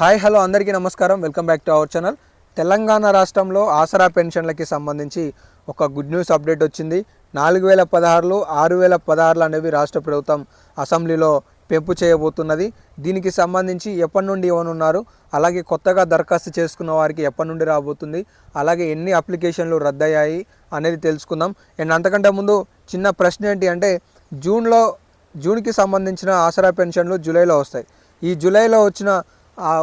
Hi hello అందరికీ నమస్కారం. Welcome back to our channel. Telangana రాష్ట్రంలో ఆసరా పెన్షన్లకి సంబంధించి ఒక గుడ్ న్యూస్ అప్డేట్ వచ్చింది. నాలుగు వేల పదహారులు ఆరు వేల పదహారులు అనేవి రాష్ట్ర ప్రభుత్వం అసెంబ్లీలో పెంపు చేయబోతున్నది. దీనికి సంబంధించి ఎప్పటి నుండి ఇవ్వనున్నారు? అలాగే కొత్తగా దరఖాస్తు చేసుకున్న వారికి ఎప్పటి నుండి రాబోతుంది? అలాగే ఎన్ని అప్లికేషన్లు రద్దయ్యాయి అనేది తెలుసుకుందాం. అండ్ అంతకంటే ముందు చిన్న ప్రశ్న ఏంటి అంటే జూన్లో జూన్కి సంబంధించిన ఆసరా పెన్షన్లు జూలైలో వస్తాయి. ఈ జూలైలో వచ్చిన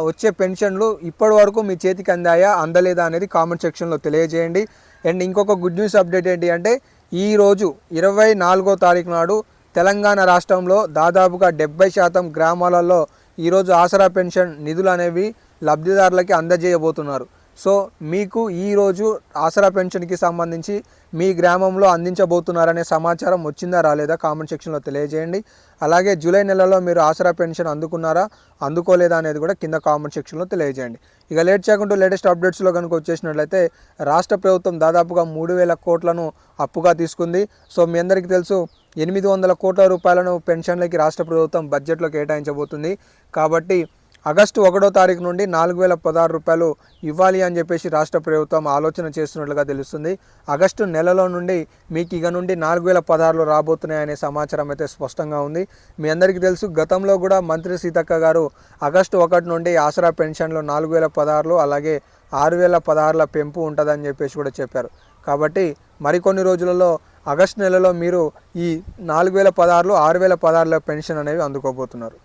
వచ్చే పెన్షన్లు ఇప్పటి వరకు మీ చేతికి అందాయా అందలేదా అనేది కామెంట్ సెక్షన్లో తెలియజేయండి. అండ్ ఇంకొక గుడ్ న్యూస్ అప్డేట్ ఏంటి అంటే ఈరోజు ఇరవై నాలుగో తారీఖు నాడు తెలంగాణ రాష్ట్రంలో దాదాపుగా డెబ్బై శాతం గ్రామాలలో ఈరోజు ఆసరా పెన్షన్ నిధులు అనేవి లబ్ధిదారులకి అందజేయబోతున్నారు. సో మీకు ఈరోజు ఆసరా పెన్షన్కి సంబంధించి మీ గ్రామంలో అందించబోతున్నారనే సమాచారం వచ్చిందా రాలేదా కామెంట్ సెక్షన్లో తెలియజేయండి. అలాగే జూలై నెలలో మీరు ఆసరా పెన్షన్ అందుకున్నారా అందుకోలేదా అనేది కూడా కింద కామెంట్ సెక్షన్లో తెలియజేయండి. ఇక లేట్ చేయకుండా లేటెస్ట్ అప్డేట్స్లో కనుక వచ్చేసినట్లయితే రాష్ట్ర ప్రభుత్వం దాదాపుగా మూడు వేల కోట్లను అప్పుగా తీసుకుంది. సో మీ అందరికీ తెలుసు ఎనిమిది వందల కోట్ల రూపాయలను పెన్షన్లకి రాష్ట్ర ప్రభుత్వం బడ్జెట్లో కేటాయించబోతుంది. కాబట్టి ఆగస్టు ఒకటో తారీఖు నుండి నాలుగు వేల పదహారు రూపాయలు ఇవ్వాలి అని చెప్పేసి రాష్ట్ర ప్రభుత్వం ఆలోచన చేస్తున్నట్లుగా తెలుస్తుంది. ఆగస్టు నెలలో నుండి మీకు ఇక నుండి నాలుగు వేల పదహారులు రాబోతున్నాయనే సమాచారం అయితే స్పష్టంగా ఉంది. మీ అందరికీ తెలుసు గతంలో కూడా మంత్రి సీతక్క గారు ఆగస్టు ఒకటి నుండి ఆసరా పెన్షన్లు నాలుగు వేల పదహారులు అలాగే ఆరు వేల పదహారుల పెంపు ఉంటుందని చెప్పేసి కూడా చెప్పారు. కాబట్టి మరికొన్ని రోజులలో ఆగస్టు నెలలో మీరు ఈ నాలుగు వేల పదహారులు ఆరు వేల పదహారుల పెన్షన్ అనేవి అందుకోబోతున్నారు.